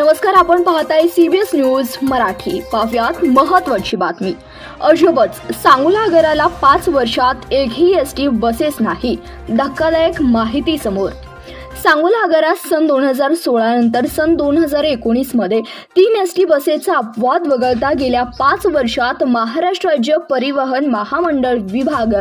नमस्कार आपण पाहताय सीबीएस न्यूज मराठी. पाहुयात महत्वाची बातमी. अजबच सांगोला आगाराला पाच वर्षात एकही एस टी बसेस नाही. धक्कादायक माहिती समोर सांगोला आगारात सन दोन हजार सोळा नंतर सन दोन हजार एकोणीसमध्ये तीन एस टी बसेसचा अपवाद वगळता गेल्या पाच वर्षात महाराष्ट्र राज्य परिवहन महामंडळ विभाग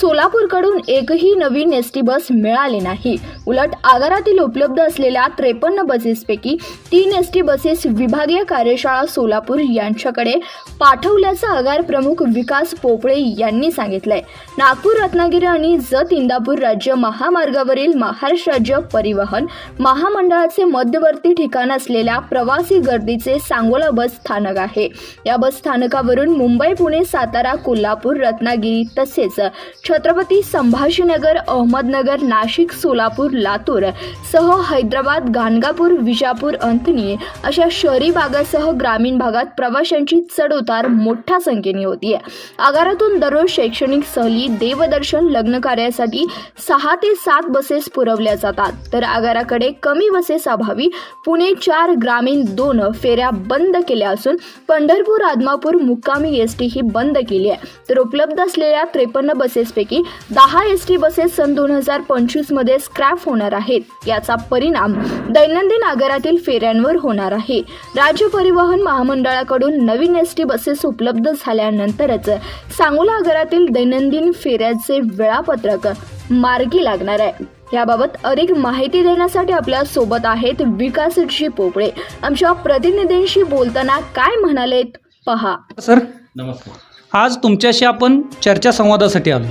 सोलापूरकडून एकही नवीन एस टी बस मिळाली नाही. उलट आगारातील उपलब्ध असलेल्या त्रेपन्न बसेसपैकी तीन एस टी बसेस विभागीय कार्यशाळा सोलापूर यांच्याकडे पाठवल्याचं आगार प्रमुख विकास पोपळे यांनी सांगितलंय. नागपूर रत्नागिरी आणि जत इंदापूर राज्य महामार्गावरील महाराष्ट्र राज्य परिवहन महामंडळाचे मध्यवर्ती ठिकाण असलेल्या प्रवासी गर्दीचे सांगोला बस स्थानक आहे. या बस स्थानकावरून मुंबई पुणे सातारा कोल्हापूर रत्नागिरी तसेच छत्रपती संभाजीनगर अहमदनगर नाशिक सोलापूर लातूर सह हैदराबाद गाणगापूर विजापूर अंथनी अशा शहरी भागासह ग्रामीण भागात प्रवाशांची चढउतार मोठ्या संख्येने होतीये. आगारातून दररोज शैक्षणिक सहली देवदर्शन लग्न कार्यासाठी सहा ते सात बसेस पुरवल्या जातात. तर आगाराकडे कमी बसेस अभावी पुणे चार ग्रामीण दोन फेऱ्या बंद केल्या असून पंढरपूर आदमापूर मुक्कामी एस टी ही बंद केली आहे. तर उपलब्ध असलेल्या त्रेपन्न बसेसपैकी दहा एस टी बसेस सन दोन हजार पंचवीसमध्ये स्क्रॅप होणार आहेत. याचा परिणाम दैनंदिन आगारातील फेऱ्यांवर होणार आहे. राज्य परिवहन महामंडळाकडून नवीन एस टी बसेस उपलब्ध झाल्यानंतरच सांगोला आगारातील दैनंदिन फेऱ्याचे वेळापत्रक मार्गी लागणार आहे. याबाबत अधिक माहिती देण्यासाठी आपल्यासोबत आहेत विकासजी पोपळे. आमच्या प्रतिनिधींशी बोलताना काय म्हणालेत? पहा. सर नमस्कार. आज तुमच्याशी आपण चर्चा संवादासाठी आलो.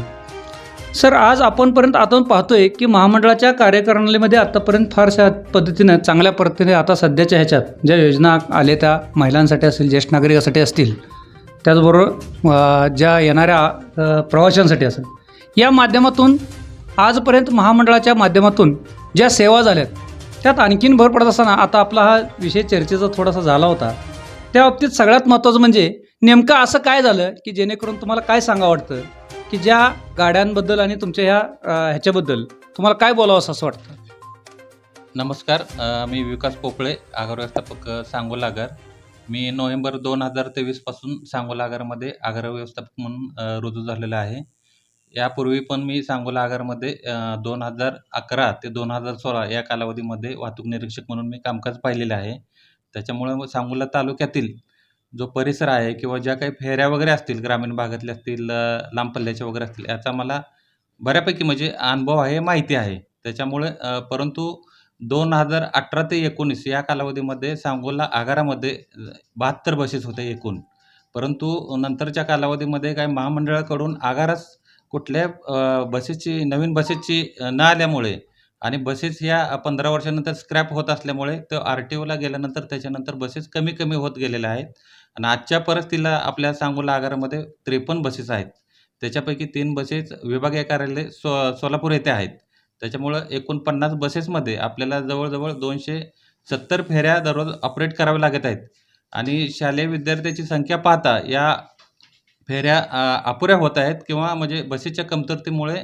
सर आज आपणपर्यंत आपण पाहतोय की महामंडळाच्या कार्यप्रणालीमध्ये आतापर्यंत फारशा पद्धतीनं चांगल्या पद्धतीने आता सध्याच्या ह्याच्यात ज्या योजना आल्या त्या महिलांसाठी असतील ज्येष्ठ नागरिकासाठी असतील त्याचबरोबर ज्या येणाऱ्या प्रवाशांसाठी असेल या माध्यमातून आजपर्यंत महामंडळाच्या माध्यमातून ज्या सेवा झाल्यात त्यात आणखीन भर पडत असताना आता आपला हा विषय चर्चेचा थोडासा झाला होता. त्या बाबतीत सगळ्यात महत्त्वाचं म्हणजे नेमकं असं काय झालं की जेणेकरून तुम्हाला काय सांगा वाटतं? की ज्या गाड्यांबद्दल आणि तुमच्या ह्या ह्याच्याबद्दल तुम्हाला काय बोलावं असं वाटतं? नमस्कार. मी विकास पोपळे आगार व्यवस्थापक सांगोला आगार मी नोव्हेंबर दोन हजार तेवीसपासून सांगोला आगारमध्ये आगार व्यवस्थापक म्हणून रुजू झालेला आहे. यापूर्वी पण मी सांगोला आगारमध्ये दोन हजार अकरा ते दोन हजार सोळा या कालावधीमध्ये वाहतूक निरीक्षक म्हणून मी कामकाज पाहिलेलं आहे. त्याच्यामुळे मग सांगोला तालुक्यातील जो परिसर आहे किंवा ज्या काही फेऱ्या वगैरे असतील ग्रामीण भागातल्या असतील लांब पल्ल्याच्या वगैरे असतील याचा मला बऱ्यापैकी म्हणजे अनुभव आहे माहिती आहे. त्याच्यामुळे परंतु दोन हजार अठरा ते एकोणीस या कालावधीमध्ये सांगोला आगारामध्ये बहात्तर बसेस होत्या एकूण. परंतु नंतरच्या कालावधीमध्ये काय महामंडळाकडून आगारास कुठल्या बसेसची नवीन बसेसची न आल्यामुळे आणि बसेस ह्या पंधरा वर्षानंतर स्क्रॅप होत असल्यामुळे तो आर टी ओला गेल्यानंतर त्याच्यानंतर बसेस कमी कमी होत गेलेल्या आहेत. आणि आजच्या परिस्थितीला आपल्या सांगोला आगारामध्ये त्रेपन्न बसेस आहेत. त्याच्यापैकी तीन बसेस विभागीय कार्यालय सो सोलापूर येथे आहेत. त्याच्यामुळं एकूण पन्नास बसेसमध्ये आपल्याला जवळजवळ दोनशे सत्तर फेऱ्या दररोज ऑपरेट कराव्या लागत आहेत. आणि शालेय विद्यार्थ्याची संख्या पाहता या फेऱ्या अपुऱ्या होत आहेत किंवा म्हणजे बसेसच्या कमतरतेमुळे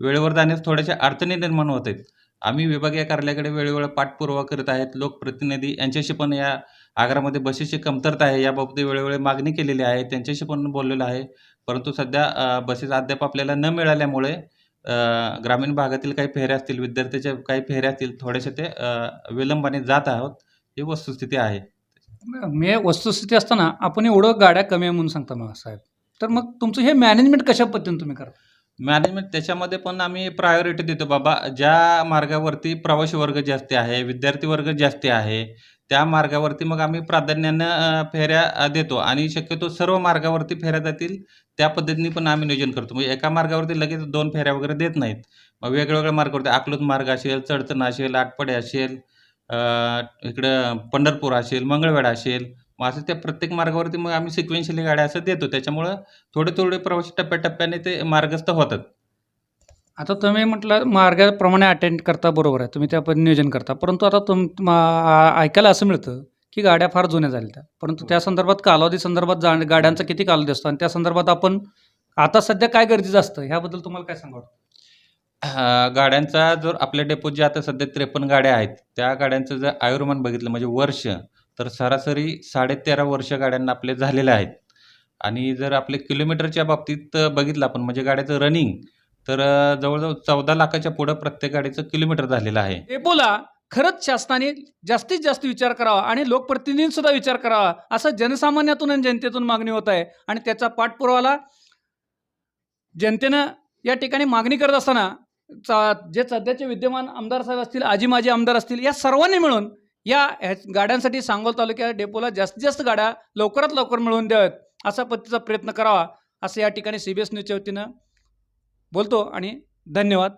वेळेवर जाण्यास थोड्याशा अडचणी निर्माण होत आहेत. आम्ही विभागीय कार्यालयाकडे वेळोवेळी पाठपुरावा करत आहेत. लोकप्रतिनिधी यांच्याशी पण या आगारामध्ये बसेसची कमतरता आहे. याबाबत वेळोवेळी मागणी केलेली आहे. त्यांच्याशी पण बोललेलं आहे. परंतु सध्या बसेस अद्याप आपल्याला न मिळाल्यामुळे ग्रामीण भागातील काही फेऱ्या असतील विद्यार्थ्याच्या काही फेऱ्या असतील थोड्याशा ते विलंबाने जात आहोत. ही वस्तुस्थिती आहे. मी वस्तुस्थिती असताना आपण एवढं गाड्या कमी आहे म्हणून सांगता मला साहेब. तर मग तुमचं हे मॅनेजमेंट कशा पद्धतीने तुम्ही करता? मॅनेजमेंट त्याच्यामध्ये पण आम्ही प्रायोरिटी देतो बाबा. ज्या मार्गावरती प्रवासी वर्ग जास्ती आहे विद्यार्थी वर्ग जास्ती आहे त्या मार्गावरती मग आम्ही प्राधान्यानं फेऱ्या देतो. आणि शक्यतो सर्व मार्गावरती फेऱ्या जातील त्या पद्धतीने पण आम्ही नियोजन करतो. म्हणजे एका मार्गावरती लगेच दोन फेऱ्या वगैरे देत नाहीत. मग वेगवेगळ्या मार्गावरती अकलूज मार्ग असेल चढतण असेल आटपडे असेल इकडं पंढरपूर असेल मंगळवेढा असेल मग असं त्या प्रत्येक मार्गावरती मग आम्ही सिक्वेन्शियली गाड्या असं देतो. त्याच्यामुळं थोडे थोडे प्रवासी टप्प्याटप्प्याने ते मार्गस्थ होतात. आता तुम्ही म्हटलं मार्गाप्रमाणे अटेंड करता बरोबर आहे. तुम्ही त्या पद्धतीने नियोजन करता. परंतु आता तुम मा- ऐकायला असं मिळतं की गाड्या फार जुन्या झाल्या त्या परंतु त्या संदर्भात कालावधी संदर्भात जा गाड्यांचा किती कालावधी असतो? आणि त्या संदर्भात आपण आता सध्या काय गरजेचं असतं? ह्याबद्दल तुम्हाला काय सांगा वाटतं? अ, गाड्यांचा जर आपल्या डेपोत जे आता सध्या त्रेपन्न गाड्या आहेत त्या गाड्यांचं जर आयुर्मान बघितलं म्हणजे वर्ष तर सरासरी साडेतेरा वर्ष गाड्यांना आपले झालेले आहेत. आणि जर आपले किलोमीटरच्या बाबतीत बघितलं आपण म्हणजे गाड्याचं रनिंग तर जवळजवळ चौदा लाखाच्या पुढं प्रत्येक गाडीचं किलोमीटर झालेलं आहे. एपोला खरंच शासनाने जास्तीत जास्त विचार करावा आणि लोकप्रतिनिधींनी सुद्धा विचार करावा असं जनसामान्यातून आणि जनतेतून मागणी होत आहे. आणि त्याचा पाठपुरावाला जनतेनं या ठिकाणी मागणी करत असताना चा- जे सध्याचे विद्यमान आमदार साहेब असतील आजी माजी आमदार असतील या सर्वांनी मिळून या ह्या गाड्यांसाठी सांगोल तालुक्या डेपोला जास्तीत जास्त गाड्या लवकरात लवकर मिळवून द्याव्यात असा पद्धतीचा प्रयत्न करावा असं या ठिकाणी सी बी एस न्यूजच्या वतीनं बोलतो आणि धन्यवाद.